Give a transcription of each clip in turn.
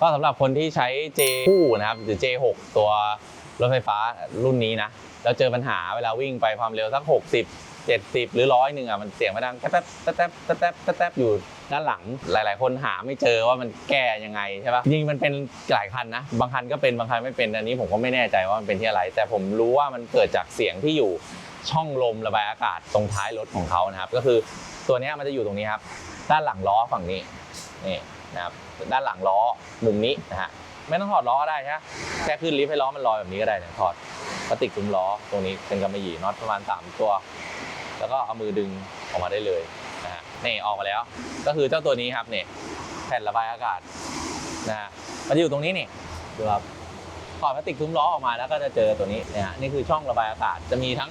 ก็สำหรับคนที่ใช้ J คู่นะครับหรือ J6 ตัวรถไฟฟ้ารุ่นนี้นะแล้วเจอปัญหาเวลาวิ่งไปความเร็วสัก 60 70 หรือร้อยหนึ่งอะมันเสียงมันดังแทบแทบแทบแทบแทบอยู่ด้านหลังหลาย ๆ คนหาไม่เจอว่ามันแก้ยังไงใช่ปะจริงมันเป็นหลายคันนะบางคันก็เป็นบางคันไม่เป็นอันนี้ผมก็ไม่แน่ใจว่ามันเป็นที่อะไร แต่ผมรู้ว่ามันเกิดจากเสียงที่อยู่ช่องลมระบายอากาศตรงท้ายรถของเขานะครับ ก็คือตัวนี้มันจะอยู่ตรงนี้ครับ ด้านหลังล้อฝั่งนี้นี่ นะครับด้านหลังล้อมุมนี้นะฮะไม่ต้องถอดล้อก็ได้ใช่ไหมแค่ขึ้นลิฟต์ให้ล้อมันลอยแบบนี้ก็ได้เนี่ยถอดพลาสติกคลุมล้อตรงนี้เป็นกำมะหยี่น็อตประมาณ 3 ตัว แล้วก็เอามือดึงออกมาได้เลยนะฮะนี่ออกมาแล้ว ก็คือเจ้าตัวนี้ครับเนี่ยแผ่นระบายอากาศนะฮะมันอยู่ตรงนี้นี่ดูครับถอดพลาสติกคลุมล้อออกมาแล้วก็จะเจอตัวนี้นี่ยฮะนี่คือช่องระบายอากาศจะมีทั้ง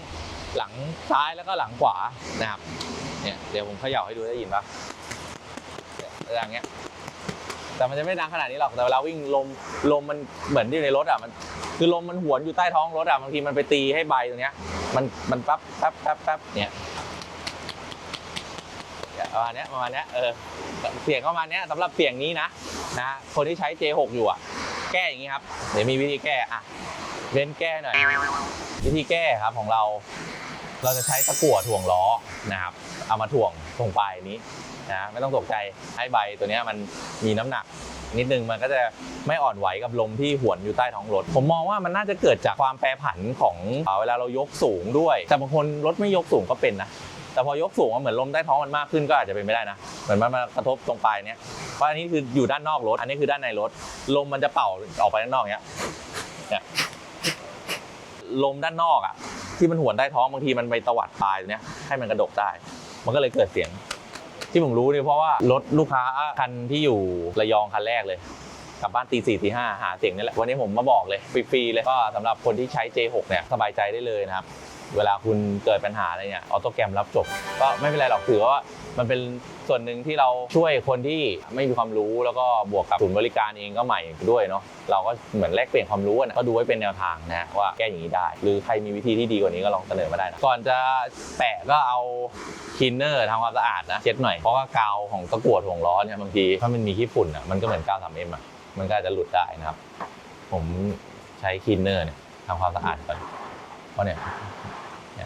หลังซ้ายแล้วก็หลังขวานะครับเนี่ยเดี๋ยวผมเขย่าให้ดูได้ยินปะอย่างเงี้ย แต่มันจะไม่ดังขนาดนี้หรอกแต่เวลาวิ่งลมลมมันเหมือนอยู่ในรถอะมัน คือลมมันหวนอยู่ใต้ท้องรถอะบางทีมันไปตีให้ใบตรงเนี้ย มันมันปั๊บปั๊บปั๊บปั๊บเนี่ยประมาณเนี้ยประมาณเนี้ยเออเสียงประมาณเนี้ยสำหรับเสียงนี้นะนะคนที่ใช้ J6 อยู่อะ แก้อย่างนี้ครับ เดี๋ยวมีวิธีแก้อะเว้นแก้หน่อย วิธีแก้ครับของเรา เราจะใช้ตะกั่วถ่วงล้อนะครับ เอามาถ่วงตรงปลายนี้นะไม่ต้องตกใจให้ใบตัวนี้มันมีน้ำหนัก นิดนึงมันก็จะไม่อ่อนไหวกับลมที่หวนอยู่ใต้ท้องรถ ผมมองว่ามันน่าจะเกิดจากความแปรผันของเวลาเรายกสูงด้วย แต่บางคนรถไม่ยกสูงก็เป็นนะแต่พอยกสูงอะเหมือนลมใต้ท้องมันมากขึ้นก็อาจจะเป็นไม่ได้นะ เหมือนมันมากระทบตรงปลายเนี้ยเพราะอันนี้คืออยู่ด้านนอกรถ อันนี้คือด้านในรถ ลมมันจะเป่าออกไปด้านนอกเนี้ยเนี่ยลมด้านนอกอะ ที่มันหวนใต้ท้องบางทีมันไปตวัดปลายตรงเนี้ยให้มันกระดกได้ มันก็เลยเกิดเสียง ที่ผมรู้เนี่ยเพราะว่ารถลูกค้าคันที่อยู่ระยองคันแรกเลยกลับบ้านตีสี่ตีห้าหาเสียงนี่แหละวันนี้ผมมาบอกเลยฟรีๆเลยก็สำหรับคนที่ใช้ J6 เนี่ยสบายใจได้เลยนะครับ เวลาคุณเกิดปัญหาอะไรเนี่ยออโต้แกรมรับจบ ก็ไม่เป็นไรหรอกถือว่ามันเป็นส่วนหนึ่งที่เราช่วยคนที่ไม่มีความรู้แล้วก็บวกกับศูนย์บริการเองก็ใหม่ด้วยเนาะเราก็เหมือนแลกเปลี่ยนความรู้อะนะก็ดูไว้เป็นแนวทางนะว่าแก้อย่างนี้ได้ หรือใครมีวิธีที่ดีกว่านี้ก็ลองเสนอมาได้นะก่อนจะแปะก็เอาคลีนเนอร์ทำความสะอาดนะเช็ดหน่อยเพราะว่ากาวของตะกั่วถ่วงล้อเนี่ยบางทีถ้ามันมีขี้ฝุ่นอะมันก็เหมือนกาว 3M อะมันก็อาจจะหลุดได้นะครับ ผมใช้คลีนเนอร์เนี่ยทำความสะอาดก่อนเพราะเนี่ย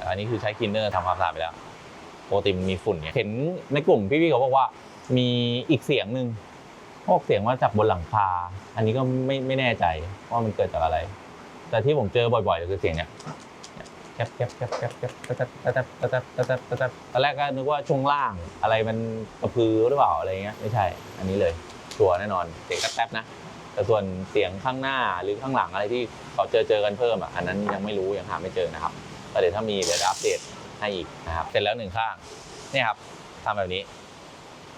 อันนี้คือใช้คลีนเนอร์ทำความสะอาดไปแล้วปกติมันมีฝุ่นเนี่ยเห็นในกลุ่มพี่ๆเขาบอกว่ามีอีกเสียงหนึ่งพวกเสียงมาจากบนหลังคา อันนี้ก็ไม่ไม่แน่ใจว่ามันเกิดจากอะไร แต่ที่ผมเจอบ่อยๆคือเสียงเนี่ยแคบแคบแคบแคบแคบแะตับแะตับตะตับตะตับตะตับอนแรกก็นึกว่าช่วงล่างอะไรมันกระพือหรือเปล่าอะไรเงี้ยไม่ใช่ อันนี้เลยชัวแน่นอนเสียงแป๊บนะแต่ส่วนเสียงข้างหน้าหรือข้างหลังอะไรที่เขาเจอเจอกันเพิ่มอะอันนั้นยังไม่รู้ยังหาไม่เจอนะครับ เดี๋ยวถ้ามีเดี๋ยวจะอัปเดตให้อีกนะครับเสร็จแล้วหนึ่งข้างเนี่ยครับทำแบบนี้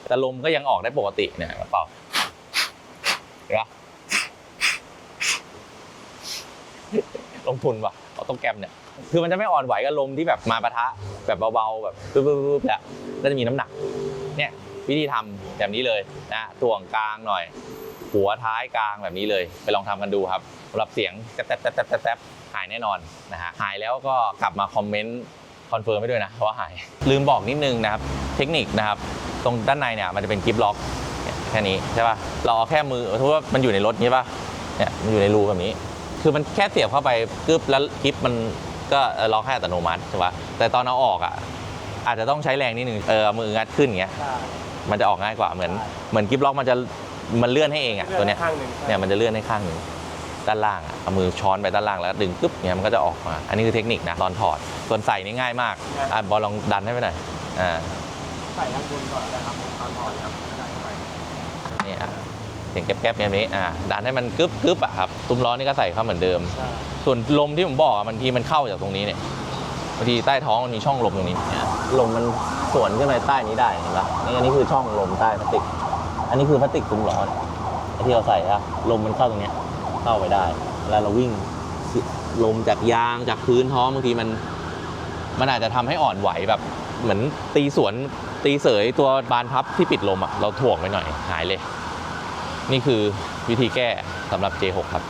แต่ลมก็ยังออกได้ปกติเนี่ยกระเป๋าเห็นปะลงทุนว่ะออโต้แกรมเนี่ยคือมันจะไม่อ่อนไหวกับลมที่แบบมาปะทะแบบเบาๆแบบปึ๊บปึ๊บปึ๊บเนี่ยก็จะมีน้ำหนัก เนี่ยวิธีทำแบบนี้เลยนะถ่วงกลางหน่อย หัวท้ายกลางแบบนี้เลย ไปลองทำกันดูครับสำหรับเสียงแต๊บแต๊บแต๊บแต๊บแท๊บ หายแน่นอนนะฮะหายแล้วก็กลับมาคอมเมนต์คอนเฟิร์มให้ด้วยนะว่าหาย ลืมบอกนิดนึงนะครับเทคนิคนะครับตรงด้านในเนี่ยมันจะเป็นกิฟล็อกเนี่ยแค่นี้ใช่ป่ะเราเอาแค่มือเพราะว่ามันอยู่ในรถนี้ป่ะเนี่ยมันอยู่ในรูแบบนี้ คือมันแค่เสียบเข้าไปกึบแล้วกิฟมันก็ล็อกให้อัตโนมัติใช่ป่ะแต่ตอนเอาออกอะอาจจะต้องใช้แรงนิดนึงเออเอามืองัดขึ้นอย่างเงี้ยมันจะออกง่ายกว่าเหมือนเหมือนกิฟล็อกมันจะมันเลื่อนให้เองอะตัวเนี้ยข้างหนึ่งเนี่ยมันจะเลื่อนให้ข้างหนึ่ง ด้านล่างอะเอามือช้อนไปด้านล่างแล้วดึงปึ๊บเนี่ยมันก็จะออกมา อันนี้คือเทคนิคนะตอนถอด ส่วนใส่นี่ง่ายมากอะบอลลองดันให้ไปหน่อยอ่าใส่ข้างบนก่อนนะครับตอนถอดครับใส่เข้าไปนี่อะเสียงแก๊บๆแบบนี้อ่าดันให้มันกึ๊บกึ๊บอะครับตุ้มล้อนี่ก็ใส่เข้าเหมือนเดิมใช่ส่วนลมที่ผมบอกอะบางทีมันเข้าจากตรงนี้เนี่ยบางทีใต้ท้องมันมีช่องลมตรงนี้เนี่ยลมมันสวนขึ้นไปใต้นี้ได้เห็นปะนี่อันนี้คือช่องลมใต้พลาสติก อันนี้คือพลาสติกตุ้มล้อเนี่ยไอ้ที่เราใส่อะลมมันเข้าตรงเนี้ย เข้าไปได้แล้วเราวิ่งลมจากยางจากพื้นท้องบางทีมัน มันอาจจะทำให้อ่อนไหวแบบ เหมือนตีสวนตีเสยตัวบานพับที่ปิดลมอะเราถ่วงไปหน่อยหายเลย นี่คือวิธีแก้สำหรับ J6 ครับ